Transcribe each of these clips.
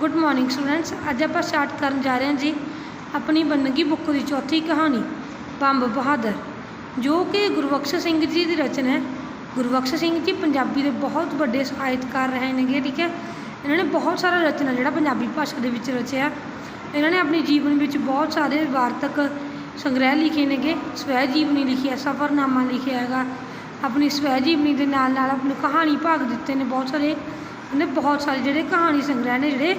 Good morning students ਅੱਜ ਆਪਾਂ start ਕਰਨ ਜਾ ਰਹੇ ਹਾਂ ਜੀ ਆਪਣੀ ਬੰਨਗੀ ਬੁੱਕ ਦੀ ਚੌਥੀ ਕਹਾਣੀ, ਬੰਬ ਬਹਾਦਰ, ਜੋ ਕਿ ਗੁਰਬਖਸ਼ ਸਿੰਘ ਜੀ ਦੀ ਰਚਨਾ ਹੈ। ਗੁਰਬਖਸ਼ ਸਿੰਘ ਜੀ ਪੰਜਾਬੀ ਦੇ ਬਹੁਤ ਵੱਡੇ ਸਾਹਿਤਕਾਰ ਰਹੇ ਨੇਗੇ, ਠੀਕ ਹੈ। ਇਹਨਾਂ ਨੇ ਬਹੁਤ ਸਾਰਾ ਰਚਨਾ ਜਿਹੜਾ ਪੰਜਾਬੀ ਭਾਸ਼ਾ ਦੇ ਵਿੱਚ ਰਚਿਆ। ਇਹਨਾਂ ਨੇ ਆਪਣੇ ਜੀਵਨ ਵਿੱਚ ਬਹੁਤ ਸਾਰੇ ਵਾਰਤਕ ਸੰਗ੍ਰਹਿ ਲਿਖੇ ਨੇਗੇ। ਸਵੈ ਜੀਵਨੀ ਲਿਖੀ ਹੈ ਸਫ਼ਰਨਾਮਾ ਲਿਖਿਆ ਹੈਗਾ। ਆਪਣੀ ਸਵੈ ਜੀਵਨੀ ਦੇ ਨਾਲ ਨਾਲ ਆਪਣੇ ਕਹਾਣੀ ਭਾਗ ਦਿੱਤੇ ਨੇ ਬਹੁਤ ਸਾਰੇ। ਉਹਨੇ ਬਹੁਤ ਸਾਰੇ ਜਿਹੜੇ ਕਹਾਣੀ ਸੰਗ੍ਰਹਿ ਨੇ ਜਿਹੜੇ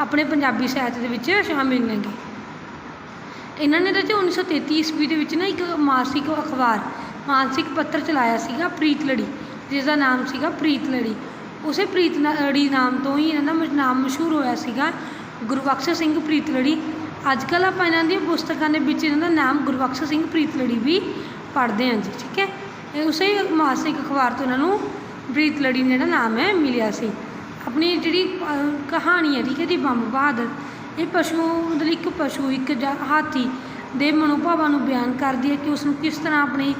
ਆਪਣੇ ਪੰਜਾਬੀ ਸਾਹਿਤ ਦੇ ਵਿੱਚ ਸ਼ਾਮਿਲ ਨੇਗੇ ਇਹਨਾਂ ਨੇ ਰਚੇ 1933 ਈਸਵੀ ਦੇ ਵਿੱਚ ਨਾ ਇੱਕ ਮਾਸਿਕ ਅਖਬਾਰ, ਮਾਨਸਿਕ ਪੱਤਰ ਚਲਾਇਆ ਸੀਗਾ, ਪ੍ਰੀਤ ਲੜੀ ਜਿਸ ਦਾ ਨਾਮ ਸੀਗਾ ਪ੍ਰੀਤ ਲੜੀ। ਉਸੇ ਪ੍ਰੀਤ ਲੜੀ ਨਾਮ ਤੋਂ ਹੀ ਇਹਨਾਂ ਦਾ ਨਾਮ ਮਸ਼ਹੂਰ ਹੋਇਆ ਸੀਗਾ ਗੁਰਬਖਸ਼ ਸਿੰਘ ਪ੍ਰੀਤ ਲੜੀ। ਅੱਜ ਕੱਲ੍ਹ ਆਪਾਂ ਇਹਨਾਂ ਦੀਆਂ ਪੁਸਤਕਾਂ ਦੇ ਵਿੱਚ ਇਹਨਾਂ ਦਾ ਨਾਮ ਗੁਰਬਖਸ਼ ਸਿੰਘ ਪ੍ਰੀਤ ਲੜੀ ਵੀ ਪੜ੍ਹਦੇ ਹਾਂ ਜੀ, ਠੀਕ ਹੈ? ਉਸੇ ਮਾਸਿਕ ਅਖਬਾਰ ਤੋਂ ਇਹਨਾਂ ਨੂੰ ਪ੍ਰੀਤ ਲੜੀ ਨੇ ਜਿਹੜਾ ਨਾਮ ਹੈ ਮਿਲਿਆ ਸੀ। ਆਪਣੀ ਜਿਹੜੀ ਕਹਾਣੀ ਹੈ ਠੀਕ ਹੈ ਜੀ, ਬੰਬ ਬਹਾਦਰ। ਇਹ ਪਸ਼ੂ ਮਤਲਬ ਇੱਕ ਪਸ਼ੂ, ਇੱਕ ਜਾਂ, ਹਾਥੀ ਦੇ ਮਨੋਭਾਵਾਂ ਨੂੰ ਬਿਆਨ ਕਰਦੀ ਹੈ ਕਿ ਉਸ ਨੂੰ ਕਿਸ ਤਰ੍ਹਾਂ ਆਪਣੀ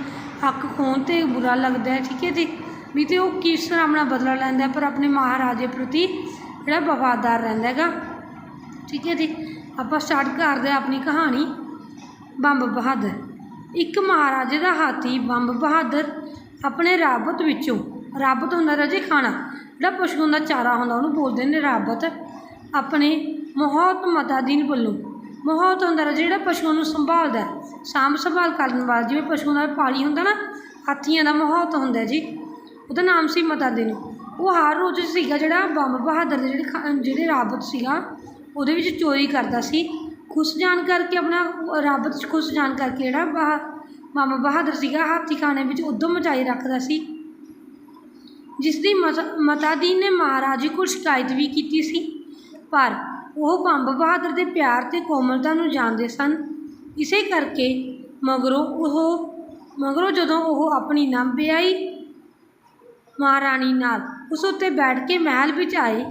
ਅੱਖ ਖੋਣ 'ਤੇ ਬੁਰਾ ਲੱਗਦਾ ਹੈ, ਠੀਕ ਹੈ ਜੀ। ਵੀ ਤੇ ਉਹ ਕਿਸ ਤਰ੍ਹਾਂ ਆਪਣਾ ਬਦਲਾ ਲੈਂਦਾ ਪਰ ਆਪਣੇ ਮਹਾਰਾਜੇ ਪ੍ਰਤੀ ਜਿਹੜਾ ਵਫਾਦਾਰ ਰਹਿੰਦਾ ਹੈਗਾ। ਠੀਕ ਹੈ ਜੀ, ਆਪਾਂ ਸਟਾਰਟ ਕਰਦੇ ਹਾਂ ਆਪਣੀ ਕਹਾਣੀ, ਬੰਬ ਬਹਾਦਰ। ਇੱਕ ਮਹਾਰਾਜੇ ਦਾ ਹਾਥੀ ਬੰਬ ਬਹਾਦਰ ਆਪਣੇ ਰਾਬਤ ਵਿੱਚੋਂ, ਰਾਬਤ ਹੁੰਦਾ ਰਾਜੇ ਖਾਣਾ ਜਿਹੜਾ ਪਸ਼ੂਆਂ ਦਾ ਚਾਰਾ ਹੁੰਦਾ, ਉਹਨੂੰ ਬੋਲਦੇ ਨੇ ਰਾਬਤ। ਆਪਣੇ ਮਹੌਤ ਮਤਾਦੀਨ ਵੱਲੋਂ ਮਹੌਤ ਹੁੰਦਾ ਰਾਜੇ ਜਿਹੜਾ ਪਸ਼ੂਆਂ ਨੂੰ ਸੰਭਾਲਦਾ ਸਾਂਭ ਸੰਭਾਲ ਕਰਨ ਵਾਲਾ, ਜਿਵੇਂ ਪਸ਼ੂਆਂ ਦਾ ਪਾਲੀ ਹੁੰਦਾ ਨਾ, ਹਾਥੀਆਂ ਦਾ ਮਹੌਤ ਹੁੰਦਾ ਜੀ। ਉਹਦਾ ਨਾਮ ਸੀ ਮਤਾਦੀਨ ਉਹ ਹਰ ਰੋਜ਼ ਸੀਗਾ ਜਿਹੜਾ ਬੰਬ ਬਹਾਦਰ ਦੇ ਜਿਹੜੇ ਖਾ- ਜਿਹੜੇ ਰਾਬਤ ਸੀਗਾ, ਉਹਦੇ ਵਿੱਚ ਚੋਰੀ ਕਰਦਾ ਸੀ। ਖੁਸ਼ ਜਾਣ ਕਰਕੇ ਆਪਣਾ ਰਾਬਤ 'ਚ ਖੁਸ਼ ਜਾਣ ਕਰਕੇ ਜਿਹੜਾ ਬਹਾ ਮਾਮਾ ਬਹਾਦਰ ਸੀਗਾ, ਹਾਥੀ ਖਾਨੇ ਵਿੱਚ ਉਦਮ ਮਚਾਈ ਰੱਖਦਾ ਸੀ। ਜਿਸ ਦੀ ਮਤ- ਮਤਾਦੀਨ ਨੇ ਮਹਾਰਾਜੇ ਕੋਲ ਸ਼ਿਕਾਇਤ ਵੀ ਕੀਤੀ ਸੀ। ਪਰ ਉਹ ਬੰਬ ਬਹਾਦਰ ਦੇ ਪਿਆਰ ਅਤੇ ਕੋਮਲਤਾ ਨੂੰ ਜਾਣਦੇ ਸਨ। ਇਸੇ ਕਰਕੇ ਮਗਰੋਂ ਉਹ, ਮਗਰੋਂ ਜਦੋਂ ਉਹ ਆਪਣੀ ਨਵ ਵਿਆਹੀ ਮਹਾਰਾਣੀ ਨਾਲ ਉਸ ਉੱਤੇ ਬੈਠ ਕੇ ਮਹਿਲ ਵਿੱਚ ਆਏ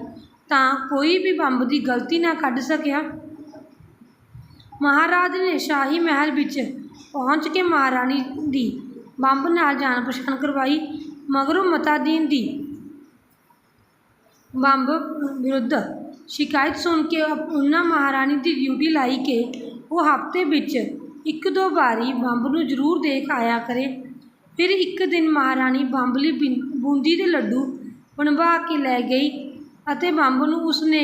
ਤਾਂ ਕੋਈ ਵੀ ਬੰਬ ਦੀ ਗਲਤੀ ਨਾ ਕੱਢ ਸਕਿਆ। ਮਹਾਰਾਜ ਨੇ ਸ਼ਾਹੀ ਮਹਿਲ ਵਿੱਚ ਪਹੁੰਚ ਕੇ ਮਹਾਰਾਣੀ ਦੀ ਬੰਬ ਨਾਲ ਜਾਣ ਪਛਾਣ ਕਰਵਾਈ। ਮਗਰੋਂ ਮਤਾਦੀਨ ਦੀ। ਬੰਬ ਵਿਰੁੱਧ ਸ਼ਿਕਾਇਤ ਸੁਣ ਕੇ ਉਹਨਾਂ ਮਹਾਰਾਣੀ ਦੀ ਡਿਊਟੀ ਲਾਈ ਕਿ ਉਹ ਹਫ਼ਤੇ ਵਿੱਚ ਇੱਕ ਦੋ ਵਾਰੀ ਬੰਬ ਨੂੰ ਜ਼ਰੂਰ ਦੇਖ ਆਇਆ ਕਰੇ। ਫਿਰ ਇੱਕ ਦਿਨ ਮਹਾਰਾਣੀ ਬੰਬ ਲਈ ਬਿੰ- ਬੂੰਦੀ ਦੇ ਲੱਡੂ ਬਣਵਾ ਕੇ ਲੈ ਗਈ ਅਤੇ ਬੰਬ ਨੂੰ ਉਸਨੇ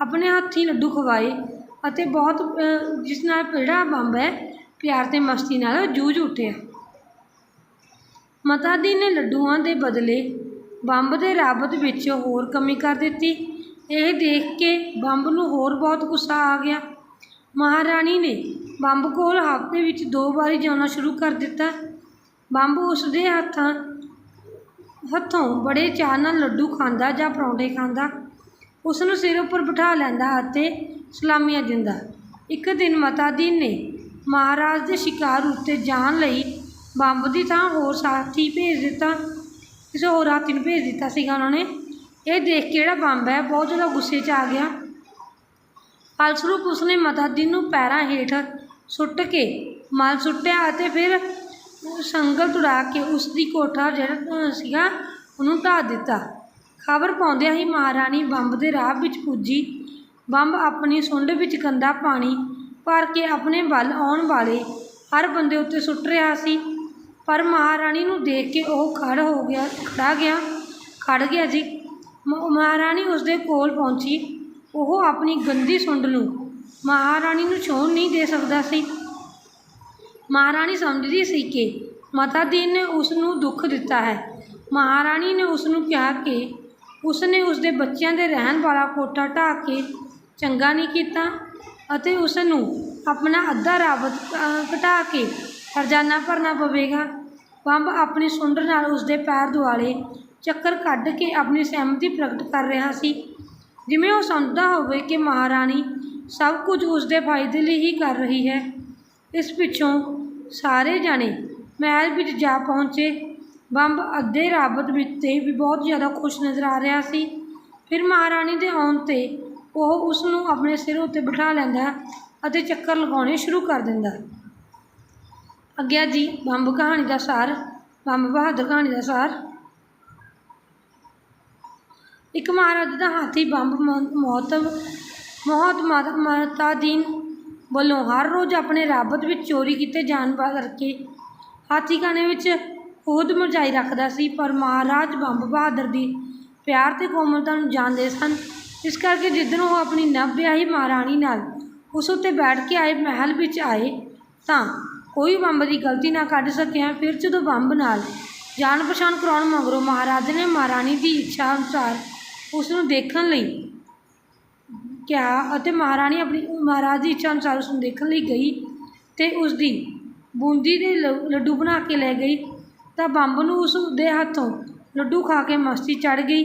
ਆਪਣੇ ਹੱਥੀਂ ਲੱਡੂ ਖਵਾਏ ਅਤੇ ਬਹੁਤ ਜਿਸ ਨਾਲ ਜਿਹੜਾ ਬੰਬ ਹੈ, ਪਿਆਰ ਤੇ ਮਸਤੀ ਨਾਲ ਜੂਝ ਉੱਠਿਆ। ਮਤਾ ਮਤਾਦੀ ਨੇ ਲੱਡੂਆਂ ਦੇ ਬਦਲੇ ਬੰਬ ਦੇ ਰਾਬਤ ਵਿੱਚ ਹੋਰ ਕਮੀ ਕਰ ਦਿੱਤੀ। ਇਹ ਦੇਖ ਕੇ ਬੰਬ ਨੂੰ ਹੋਰ ਬਹੁਤ ਗੁੱਸਾ ਆ ਗਿਆ। ਮਹਾਰਾਣੀ ਨੇ ਬੰਬ ਕੋਲ ਹਫ਼ਤੇ ਵਿੱਚ ਦੋ ਵਾਰੀ ਜਾਣਾ ਸ਼ੁਰੂ ਕਰ ਦਿੱਤਾ। ਬੰਬ ਉਸ ਦੇ ਹੱਥਾਂ, ਹੱਥੋਂ ਬੜੇ ਚਾਅ ਨਾਲ ਲੱਡੂ ਖਾਂਦਾ ਜਾਂ ਪਰੌਂਠੇ ਖਾਂਦਾ। ਉਸ ਨੂੰ ਸਿਰ ਉੱਪਰ ਬਿਠਾ ਲੈਂਦਾ ਅਤੇ ਸਲਾਮੀਆਂ ਦਿੰਦਾ। ਇੱਕ ਦਿਨ ਮਤਾ ਦੀਨ ਨੇ ਮਹਾਰਾਜ ਦੇ ਸ਼ਿਕਾਰ ਉੱਤੇ ਜਾਣ ਲਈ ਬੰਬ ਦੀ ਥਾਂ ਹੋਰ ਸਾਥੀ ਭੇਜ ਦਿੱਤਾ, ਕਿਸੇ ਹੋਰ ਹਾਥੀ ਨੂੰ ਭੇਜ ਦਿੱਤਾ ਸੀਗਾ ਉਹਨਾਂ ਨੇ। ਇਹ ਦੇਖ ਕੇ ਜਿਹੜਾ ਬੰਬ ਹੈ, ਬਹੁਤ ਜ਼ਿਆਦਾ ਗੁੱਸੇ 'ਚ ਆ ਗਿਆ। ਫਲਸਰੂਪ ਉਸਨੇ ਮਤਾਦੀਨ ਨੂੰ ਪੈਰਾਂ ਹੇਠ ਸੁੱਟ ਕੇ ਮਲ ਸੁੱਟਿਆ ਅਤੇ ਫਿਰ ਸੰਗਲ ਉਡਾ ਕੇ ਉਸ ਦੀ ਕੋਠਾ ਜਿਹੜਾ ਸੀਗਾ, ਉਹਨੂੰ ਢਾਹ ਦਿੱਤਾ। ਖਬਰ ਪਾਉਂਦਿਆਂ ਹੀ ਮਹਾਰਾਣੀ ਬੰਬ ਦੇ ਰਾਹ ਵਿੱਚ ਪੁੱਜੀ। ਬੰਬ ਆਪਣੀ ਸੁੰਡ ਵਿੱਚ ਗੰਦਾ ਪਾਣੀ ਭਰ ਕੇ ਆਪਣੇ ਵੱਲ ਆਉਣ ਵਾਲੇ ਹਰ ਬੰਦੇ ਉੱਤੇ ਸੁੱਟ ਰਿਹਾ ਸੀ। ਪਰ ਮਹਾਰਾਣੀ ਨੂੰ ਦੇਖ ਕੇ ਉਹ ਖੜ੍ਹ ਹੋ ਗਿਆ ਖੜਾ ਗਿਆ। ਖੜ੍ਹ ਗਿਆ ਜੀ। ਮ- ਮਹਾਰਾਣੀ ਉਸਦੇ ਕੋਲ ਪਹੁੰਚੀ। ਉਹ ਆਪਣੀ ਗੰਦੀ ਸੁੰਡ ਨੂੰ ਮਹਾਰਾਣੀ ਨੂੰ ਛੋਹਣ ਨਹੀਂ ਦੇ ਸਕਦਾ ਸੀ। ਮਹਾਰਾਣੀ ਸਮਝਦੀ ਸੀ ਕਿ ਮਤਾਦੀਨ ਨੇ ਉਸ ਨੂੰ ਦੁੱਖ ਦਿੱਤਾ ਹੈ। ਮਹਾਰਾਣੀ ਨੇ ਉਸ ਨੂੰ ਕਿਹਾ ਕਿ ਉਸ ਨੇ ਉਸ ਦੇ ਬੱਚਿਆਂ ਦੇ ਰਹਿਣ ਵਾਲਾ ਕੋਠਾ ਢਾਹ ਕੇ ਚੰਗਾ ਨਹੀਂ ਕੀਤਾ ਅਤੇ ਉਸ ਨੂੰ ਆਪਣਾ ਅੱਧਾ ਰਾਬਤ ਘਟਾ ਕੇ ਹਰਜਾਨਾ ਭਰਨਾ ਪਵੇਗਾ। ਬੰਬ ਆਪਣੀ ਸੁੰਡ ਨਾਲ ਉਸਦੇ ਪੈਰ ਦੁਆਲੇ ਚੱਕਰ ਕੱਢ ਕੇ ਆਪਣੀ ਸਹਿਮਤੀ ਪ੍ਰਗਟ ਕਰ ਰਿਹਾ ਸੀ। ਜਿਵੇਂ ਉਹ ਸਮਝਦਾ ਹੋਵੇ ਕਿ ਮਹਾਰਾਣੀ ਸਭ ਕੁਝ ਉਸ ਦੇ ਫਾਇਦੇ ਲਈ ਹੀ ਕਰ ਰਹੀ ਹੈ। ਇਸ ਪਿੱਛੋਂ ਸਾਰੇ ਜਾਣੇ ਮਹਿਲ ਵਿੱਚ ਜਾ ਪਹੁੰਚੇ। ਬੰਬ ਅੱਧੇ ਰਾਬਤ ਵਿੱਚ ਤੇ ਵੀ ਬਹੁਤ ਜ਼ਿਆਦਾ ਖੁਸ਼ ਨਜ਼ਰ ਆ ਰਿਹਾ ਸੀ। ਫਿਰ ਮਹਾਰਾਣੀ ਦੇ ਆਉਣ ਤੇ ਉਹ ਉਸ ਨੂੰ ਆਪਣੇ ਸਿਰ ਉੱਤੇ ਬਿਠਾ ਲੈਂਦਾ ਅਤੇ ਚੱਕਰ ਲਗਾਉਣੇ ਸ਼ੁਰੂ ਕਰ ਦਿੰਦਾ। ਅੱਗਿਆ ਜੀ, ਬੰਬ ਕਹਾਣੀ ਦਾ ਸਾਰ, ਬੰਬ ਬਹਾਦਰ ਕਹਾਣੀ ਦਾ ਸਾਰ। ਇੱਕ ਮਹਾਰਾਜ ਦਾ ਹਾਥੀ ਬੰਬ ਮ- ਮੌਤ ਬਹੁਤ ਮਾਤਾ ਦੀਨ ਵੱਲੋਂ ਹਰ ਰੋਜ਼ ਆਪਣੇ ਰਾਬਤ ਵਿੱਚ ਚੋਰੀ ਕੀਤੇ ਜਾਣ ਵਾ- ਕਰਕੇ ਹਾਥੀਖਾਨੇ ਵਿੱਚ ਖੋਦ ਮਚਾਈ ਰੱਖਦਾ ਸੀ, ਪਰ ਮਹਾਰਾਜ ਬੰਬ ਬਹਾਦਰ ਦੀ ਪਿਆਰ ਤੇ ਕੋਮਲਤਾ ਨੂੰ ਜਾਣਦੇ ਸਨ। ਇਸ ਕਰਕੇ ਜਿੱਦਣ ਉਹ ਆਪਣੀ ਨਵ ਵਿਆਹੀ ਮਹਾਰਾਣੀ ਨਾਲ ਉਸ ਉੱਤੇ ਬੈਠ ਕੇ ਆਏ, ਮਹਿਲ ਵਿੱਚ ਆਏ ਤਾਂ ਕੋਈ ਬੰਬ ਦੀ ਗਲਤੀ ਨਾ ਕੱਢ ਸਕਿਆ, ਫਿਰ ਜਦੋਂ ਬੰਬ ਨਾਲ ਜਾਣ ਪਛਾਣ ਕਰਾਉਣ ਮਗਰੋਂ ਮਹਾਰਾਜ ਨੇ ਮਹਾਰਾਣੀ ਦੀ ਇੱਛਾ ਅਨੁਸਾਰ ਉਸ ਨੂੰ ਦੇਖਣ ਲਈ ਕਿਹਾ ਅਤੇ ਮਹਾਰਾਣੀ ਆਪਣੀ ਮਹਾਰਾਜ ਦੀ ਇੱਛਾ ਅਨੁਸਾਰ ਉਸ ਨੂੰ ਦੇਖਣ ਲਈ ਗਈ ਤੇ ਉਸ ਦੀ ਬੂੰਦੀ ਦੇ ਲ- ਲੱਡੂ ਬਣਾ ਕੇ ਲੈ ਗਈ। ਤਾਂ ਬੰਬ ਨੂੰ ਉਸ ਦੇ ਹੱਥੋਂ ਲੱਡੂ ਖਾ ਕੇ ਮਸਤੀ ਚੜ ਗਈ।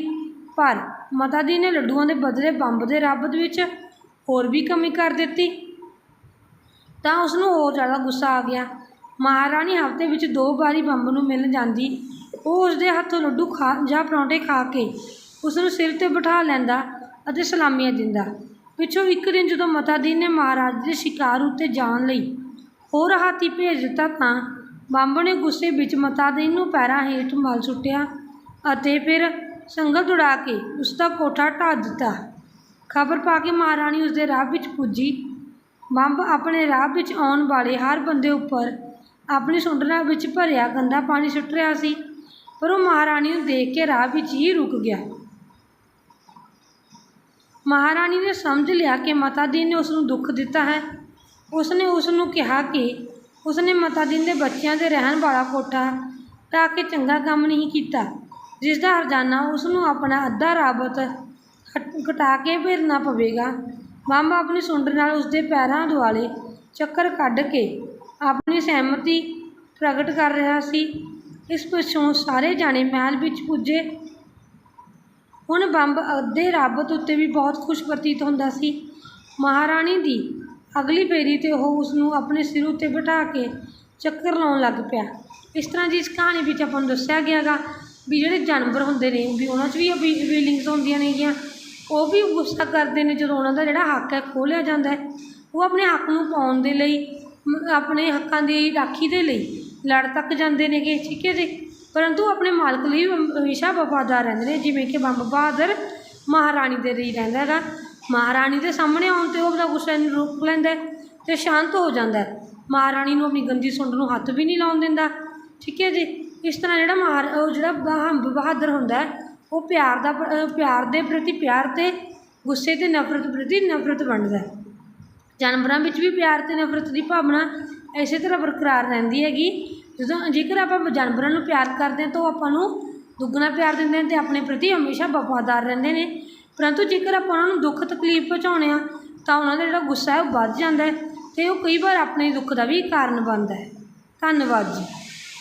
ਪਰ ਮਾਤਾ ਜੀ ਨੇ ਲੱਡੂਆਂ ਦੇ ਬਦਲੇ ਬੰਬ ਦੇ ਰਾਬਤ ਵਿੱਚ ਹੋਰ ਵੀ ਕਮੀ ਕਰ ਦਿੱਤੀ। ਤਾਂ ਉਸ ਨੂੰ ਹੋਰ ਜ਼ਿਆਦਾ ਗੁੱਸਾ ਆ ਗਿਆ। ਮਹਾਰਾਣੀ ਹਫ਼ਤੇ ਵਿੱਚ ਦੋ ਵਾਰੀ ਬੰਬ ਨੂੰ ਮਿਲ ਜਾਂਦੀ। ਉਹ ਉਸ ਦੇ ਹੱਥੋਂ ਲੱਡੂ ਖਾ ਜਾਂ ਪਰੌਂਠੇ ਖਾ ਕੇ ਉਸ ਨੂੰ ਸਿਰ ਤੇ ਬਿਠਾ ਲੈਂਦਾ ਅਤੇ ਸਲਾਮੀਆਂ ਦਿੰਦਾ। ਪਿੱਛੋਂ ਇੱਕ ਦਿਨ ਜਦੋਂ ਮਾਤਾ ਜੀ ਨੇ ਮਹਾਰਾਜ ਦੇ ਸ਼ਿਕਾਰ ਉੱਤੇ ਜਾਣ ਲਈ ਹੋਰ ਹਾਥੀ ਭੇਜ ਦਿੱਤਾ ਤਾਂ ਬੰਬ ਨੇ ਗੁੱਸੇ ਵਿੱਚ ਮਾਤਾ ਜੀ ਨੂੰ ਪੈਰਾਂ ਹੇਠ ਮਲ ਸੁੱਟਿਆ ਅਤੇ ਫਿਰ ਸੰਗਲ ਉਡਾ ਕੇ ਉਸ ਦਾ ਕੋਠਾ ਢਾਹ ਦਿੱਤਾ। ਖਬਰ ਪਾ ਕੇ ਮਹਾਰਾਣੀ ਉਸ ਦੇ ਰਾਹ ਵਿੱਚ ਪੁੱਜੀ। ਬੰਬ ਆਪਣੇ ਰਾਹ ਵਿੱਚ ਆਉਣ ਵਾਲੇ ਹਰ ਬੰਦੇ ਉੱਪਰ ਆਪਣੀ ਸੁੰਡਰਾਂ ਵਿੱਚ ਭਰਿਆ ਗੰਦਾ ਪਾਣੀ ਸੁੱਟ ਰਿਹਾ ਸੀ, ਪਰ ਉਹ ਮਹਾਰਾਣੀ ਨੂੰ ਦੇਖ ਕੇ ਰਾਹ ਵਿੱਚ ਹੀ ਰੁਕ ਗਿਆ। ਮਹਾਰਾਣੀ ਨੇ ਸਮਝ ਲਿਆ ਕਿ ਮਾਤਾ ਜੀ ਨੇ ਉਸ ਨੂੰ ਦੁੱਖ ਦਿੱਤਾ ਹੈ। ਉਸ ਨੇ ਉਸ ਨੂੰ ਕਿਹਾ ਕਿ ਉਸ ਨੇ ਮਾਤਾ ਜੀ ਦੇ ਬੱਚਿਆਂ ਦੇ ਰਹਿਣ ਵਾਲਾ ਕੋਠਾ ਢਾਹ ਕੇ ਚੰਗਾ ਕੰਮ ਨਹੀਂ ਕੀਤਾ ਜਿਸ ਦਾ ਹਰਜਾਨਾ ਉਸ ਨੂੰ ਆਪਣਾ ਅੱਧਾ ਰਾਬਤ ਹਟ- ਕਟਾ ਕੇ ਭਰਨਾ ਪਵੇਗਾ। ਬੰਬ ਆਪਣੀ ਸੁੰਡ ਨਾਲ ਉਸਦੇ ਪੈਰਾਂ ਦੁਆਲੇ ਚੱਕਰ ਕੱਢ ਕੇ ਆਪਣੀ ਸਹਿਮਤੀ ਪ੍ਰਗਟ ਕਰ ਰਿਹਾ ਸੀ। ਇਸ ਪਿੱਛੋਂ ਸਾਰੇ ਜਾਣੇ ਮਹਿਲ ਵਿੱਚ ਪੁੱਜੇ। ਹੁਣ ਬੰਬ ਅੱਧੇ ਰਾਬਤ ਉੱਤੇ ਵੀ ਬਹੁਤ ਖੁਸ਼ ਪ੍ਰਤੀਤ ਹੁੰਦਾ ਸੀ। ਮਹਾਰਾਣੀ ਦੀ ਅਗਲੀ ਫੇਰੀ ਤੇ ਉਹ ਉਸ ਨੂੰ ਆਪਣੇ ਸਿਰ ਉੱਤੇ ਬਿਠਾ ਕੇ ਚੱਕਰ ਲਾਉਣ ਲੱਗ ਪਿਆ। ਇਸ ਤਰ੍ਹਾਂ ਦੀ ਇਸ ਕਹਾਣੀ ਵਿੱਚ ਆਪਾਂ ਨੂੰ ਦੱਸਿਆ ਗਿਆ ਗਾ ਵੀ ਜਿਹੜੇ ਜਾਨਵਰ ਹੁੰਦੇ ਨੇ ਵੀ ਉਹਨਾਂ 'ਚ ਵੀ ਫੀਲਿੰਗਸ ਹੁੰਦੀਆਂ ਨੇਗੀਆਂ। ਉਹ ਵੀ ਗੁੱਸਾ ਕਰਦੇ ਨੇ ਜਦੋਂ ਉਹਨਾਂ ਦਾ ਜਿਹੜਾ ਹੱਕ ਹੈ ਖੋਹ ਲਿਆ ਜਾਂਦਾ ਹੈ। ਉਹ ਆਪਣੇ ਹੱਕ ਨੂੰ ਪਾਉਣ ਦੇ ਲਈ ਆਪਣੇ ਹੱਕਾਂ ਦੀ ਰਾਖੀ ਦੇ ਲਈ ਲੜ ਤੱਕ ਜਾਂਦੇ ਨੇਗੇ, ਠੀਕ ਹੈ ਜੀ? ਪਰੰਤੂ ਆਪਣੇ ਮਾਲਕ ਲਈ ਹਮੇਸ਼ਾ ਵਫਾਦਾਰ ਰਹਿੰਦੇ ਨੇ, ਜਿਵੇਂ ਕਿ ਬੰਬ ਬਹਾਦਰ ਮਹਾਰਾਣੀ ਦੇ ਲਈ ਰਹਿੰਦਾ ਹੈਗਾ। ਮਹਾਰਾਣੀ ਦੇ ਸਾਹਮਣੇ ਆਉਣ 'ਤੇ ਉਹ ਆਪਣਾ ਗੁੱਸਾ ਨੂੰ ਰੋਕ ਲੈਂਦਾ ਹੈ ਤੇ ਸ਼ਾਂਤ ਹੋ ਜਾਂਦਾ ਮਹਾਰਾਣੀ ਨੂੰ ਆਪਣੀ ਗੰਦੀ ਸੁੰਡ ਨੂੰ ਹੱਥ ਵੀ ਨਹੀਂ ਲਾਉਣ ਦਿੰਦਾ, ਠੀਕ ਹੈ ਜੀ? ਇਸ ਤਰ੍ਹਾਂ ਜਿਹੜਾ ਮਹਾਰ, ਉਹ ਜਿਹੜਾ ਬੰਬ ਬਹਾਦਰ ਹੁੰਦਾ ਹੈ ਉਹ ਪਿਆਰ ਦਾ ਪਿਆਰ ਦੇ ਪ੍ਰਤੀ ਪਿਆਰ ਅਤੇ ਗੁੱਸੇ ਅਤੇ ਨਫ਼ਰਤ ਪ੍ਰਤੀ ਨਫ਼ਰਤ ਵੰਡਦਾ ਜਾਨਵਰਾਂ ਵਿੱਚ ਵੀ ਪਿਆਰ ਅਤੇ ਨਫ਼ਰਤ ਦੀ ਭਾਵਨਾ ਇਸੇ ਤਰ੍ਹਾਂ ਬਰਕਰਾਰ ਰਹਿੰਦੀ ਹੈਗੀ। ਜਦੋਂ ਜੇਕਰ ਆਪਾਂ ਜਾਨਵਰਾਂ ਨੂੰ ਪਿਆਰ ਕਰਦੇ ਹਾਂ ਤਾਂ ਉਹ ਆਪਾਂ ਨੂੰ ਦੁੱਗਣਾ ਪਿਆਰ ਦਿੰਦੇ ਨੇ ਅਤੇ ਆਪਣੇ ਪ੍ਰਤੀ ਹਮੇਸ਼ਾ ਵਫਾਦਾਰ ਰਹਿੰਦੇ ਨੇ। ਪਰੰਤੂ ਜੇਕਰ ਆਪਾਂ ਉਹਨਾਂ ਨੂੰ ਦੁੱਖ ਤਕਲੀਫ ਪਹੁੰਚਾਉਂਦੇ ਹਾਂ ਤਾਂ ਉਹਨਾਂ ਦਾ ਜਿਹੜਾ ਗੁੱਸਾ ਹੈ ਉਹ ਵੱਧ ਜਾਂਦਾ ਹੈ ਤੇ ਉਹ ਕਈ ਵਾਰ ਆਪਣੇ ਦੁੱਖ ਦਾ ਵੀ ਕਾਰਨ ਬਣਦਾ ਹੈ। ਧੰਨਵਾਦ ਜੀ।